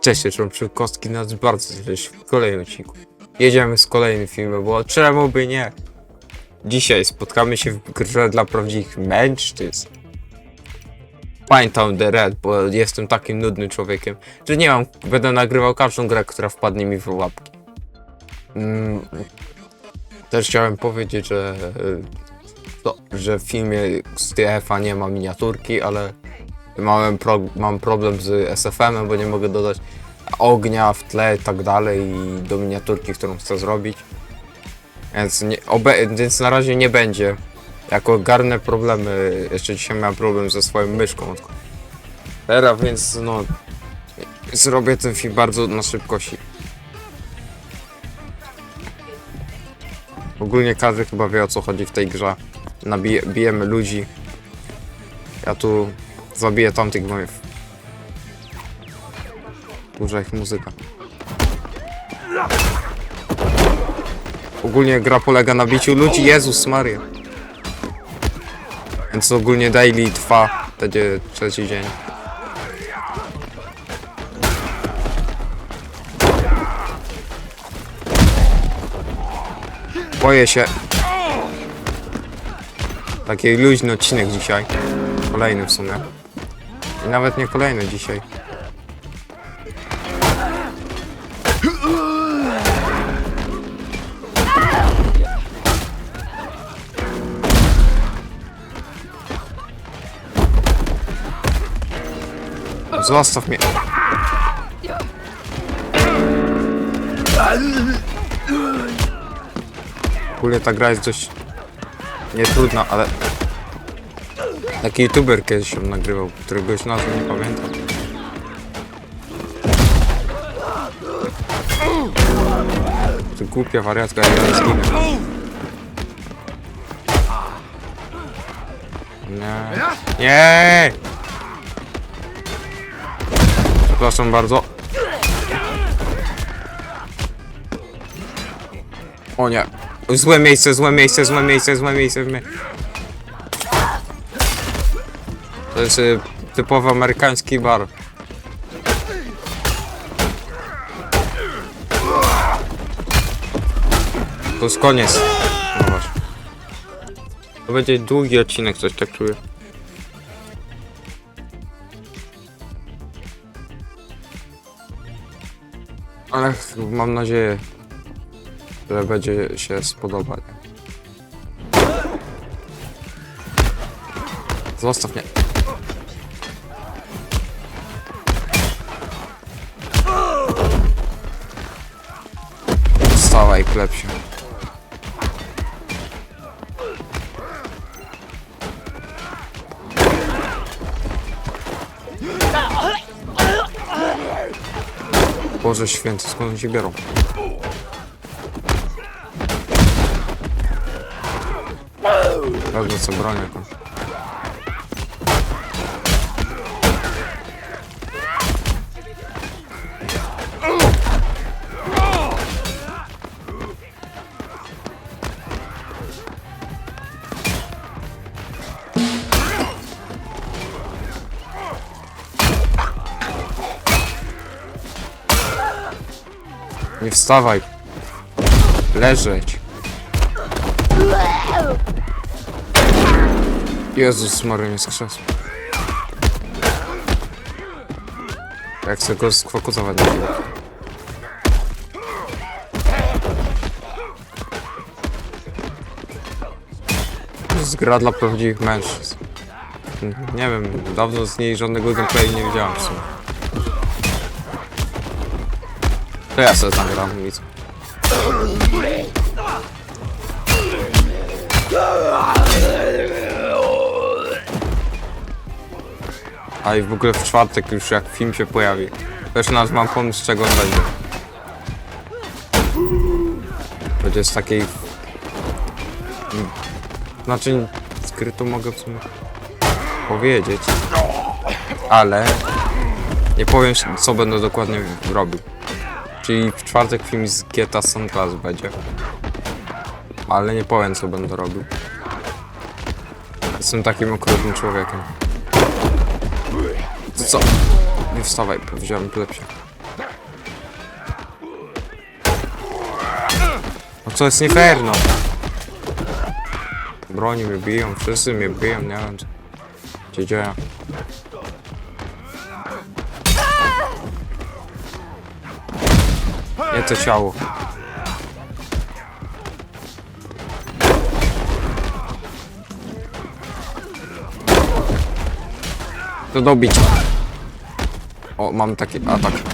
Cześć, jestem Kostki nas bardzo cześć w kolejnym odcinku. Jedziemy z kolejnym filmem, bo czemu by nie? Dzisiaj spotkamy się w grze dla prawdziwych mężczyzn. Pamiętam The Red, bo jestem takim nudnym człowiekiem, że nie mam, będę nagrywał każdą grę, która wpadnie mi w łapki. Mm, też chciałem powiedzieć, że, y, to, że w filmie z TF-a nie ma miniaturki, ale Mam, pro, mam problem z SFM-em, bo nie mogę dodać ognia w tle i tak dalej i do miniaturki, którą chcę zrobić. Więc, nie, więc na razie nie będzie. Jak ogarnę problemy, jeszcze dzisiaj miałem problem ze swoją myszką. Teraz więc no zrobię ten film bardzo na szybkości. Ogólnie każdy chyba wie o co chodzi w tej grze. Nabije, bijemy ludzi. Ja tu Zabiję tamtych gnojów. Duża ich muzyka. Ogólnie gra polega na biciu ludzi, Jezus Maria. Więc ogólnie daily trwa, będzie trzeci dzień. Boję się. Taki luźny odcinek dzisiaj. Kolejny w sumie. I nawet nie kolejny dzisiaj. Zostaw mnie. W ogóle ta gra jest dość nietrudna, ale Taki youtuber kiedyś ją nagrywał, którego już nazwy nie pamiętam. To głupia wariatka, ja nie zginę. Nie. Nie! Przepraszam bardzo. O nie. Złe miejsce, złe miejsce, złe miejsce, złe miejsce. Złe miejsce. To jest y, amerykański bar. To jest koniec. No właśnie. To będzie długi odcinek, coś tak czuję. Ale mam nadzieję, że będzie się spodobać. Zostaw mnie. Wstawaj, klep się. Boże święty, skąd oni się biorą? Pewnie co broń jakąś. Nie wstawaj. Leżeć. Jezus Maria, nie z krzesła. Jak chcę go sfokusować na chwilę. To jest gra dla prawdziwych mężczyzn. Nie wiem, dawno z niej żadnego gameplayu nie widziałem w sumie. To ja sobie tam gram nic. A i w ogóle w czwartek już jak film się pojawi. Też nas mam pomysł z czego on będzie. Będzie z takiej... Znaczy, skryto mogę w sumie powiedzieć. Ale... Nie powiem co będę dokładnie robił. Czyli w czwartek film z GTA San będzie. Ale nie powiem co będę robił. Jestem takim okrutnym człowiekiem. To co? Nie wstawaj, powiedziałem epilepsia. No co jest nie no. Broni mnie biją, wszyscy mnie biją, nie wiem co się dzieje. Nie to ciało. To dobić. O, mam taki atak.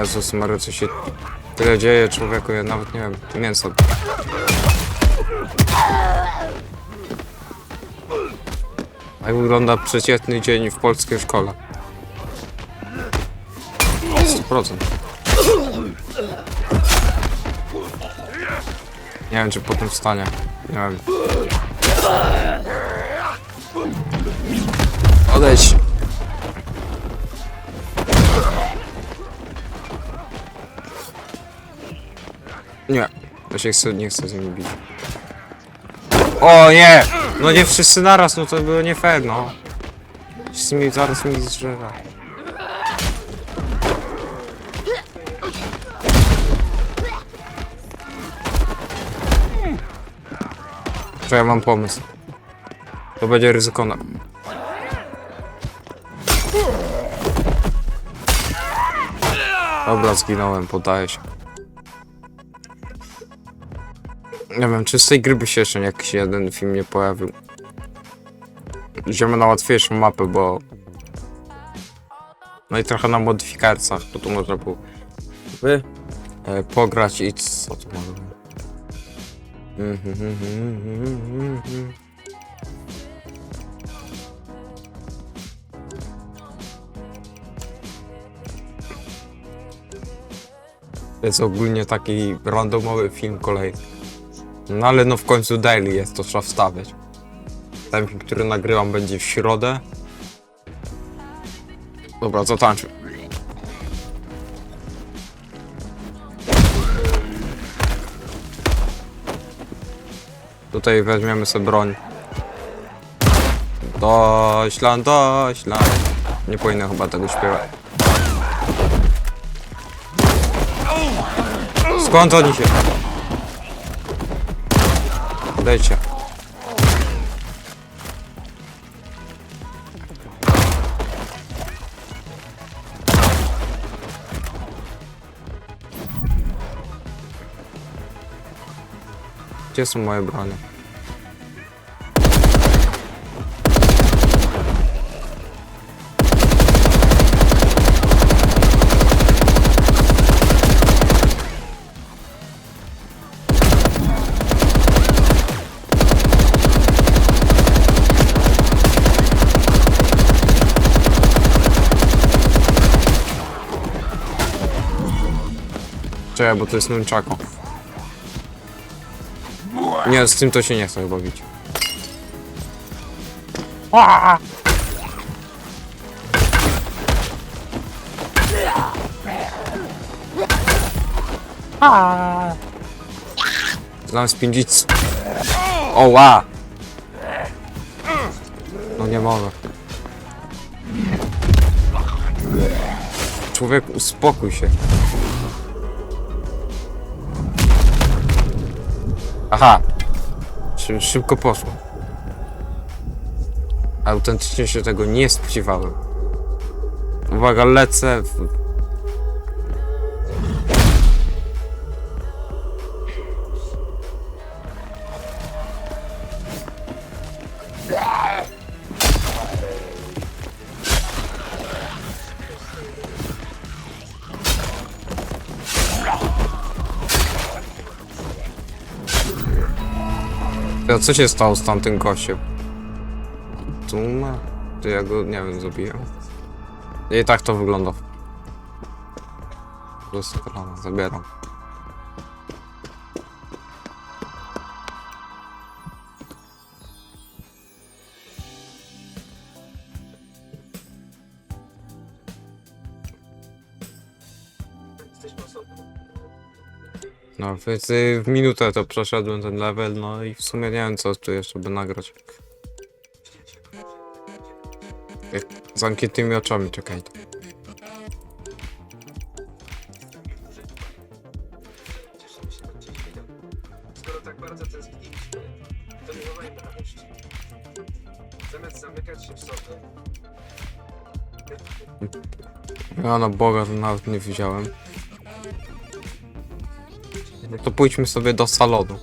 Jezus Maria, co się tyle dzieje człowieku, ja nawet nie wiem, mięso. Jak wygląda przeciętny dzień w polskiej szkole? 100%. Nie wiem, czy potem wstanie. Nie wiem. Odejdź. Nie. Ja się chcę, nie chcę z nimi bić. O nie! No nie wszyscy naraz, no to było nie fair, no. Z nimi zaraz mi zżera. To ja mam pomysł. To będzie ryzykowne. Dobra, zginąłem, podaję się. Nie wiem, czy z tej gry by się jeszcze jakiś jeden film nie pojawił. Idziemy na łatwiejszą mapę, bo... No i trochę na modyfikarcach, bo tu można było... Wy? E, pograć i co tu? To jest ogólnie taki randomowy film kolejny. No ale no w końcu daily jest, to trzeba wstawiać. Film, który nagrywam będzie w środę. Dobra, zatańczmy. Tutaj weźmiemy sobie broń. Doślan, doślan. Nie powinno chyba tego śpiewać. Skąd oni się? Удачи. Чесно мої брони. Czekaj, bo to jest nunchako. Nie, z tym to się nie chcę chyba. Znam spindzic. O, ła! No nie mogę. Człowiek, uspokój się. Aha. Szy- Szybko poszło. Autentycznie się tego nie spodziewałem. Uwaga, lecę. W... A co się stało z tamtym gościem? Tu ma? To ja go, nie wiem, zabiję. I tak to wygląda. Plus zabieram. No, więc y, w minutę to przeszedłem ten level, no i w sumie nie wiem co tu jeszcze by nagrać. Jak Z zamkniętymi oczami, czekaj. Skoro tak bardzo tęskniliśmy, to. Zamiast zamykać się w sobie, Ja na Boga to nawet nie widziałem. No to pójdźmy sobie do salonu.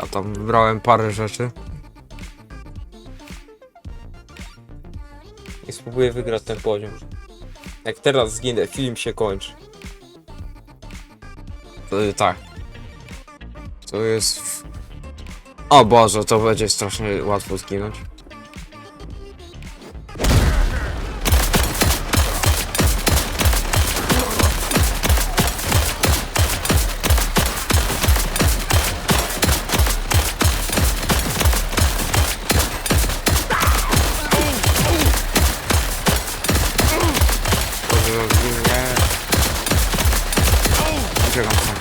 Ja tam wybrałem parę rzeczy. I spróbuję wygrać ten poziom. Jak teraz zginę, film się kończy. Tak. To jest... O Boże, to będzie strasznie łatwo zginąć. Uciekam sam.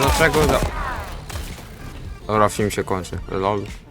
Dlaczego? Dobra, film się kończy. Lol.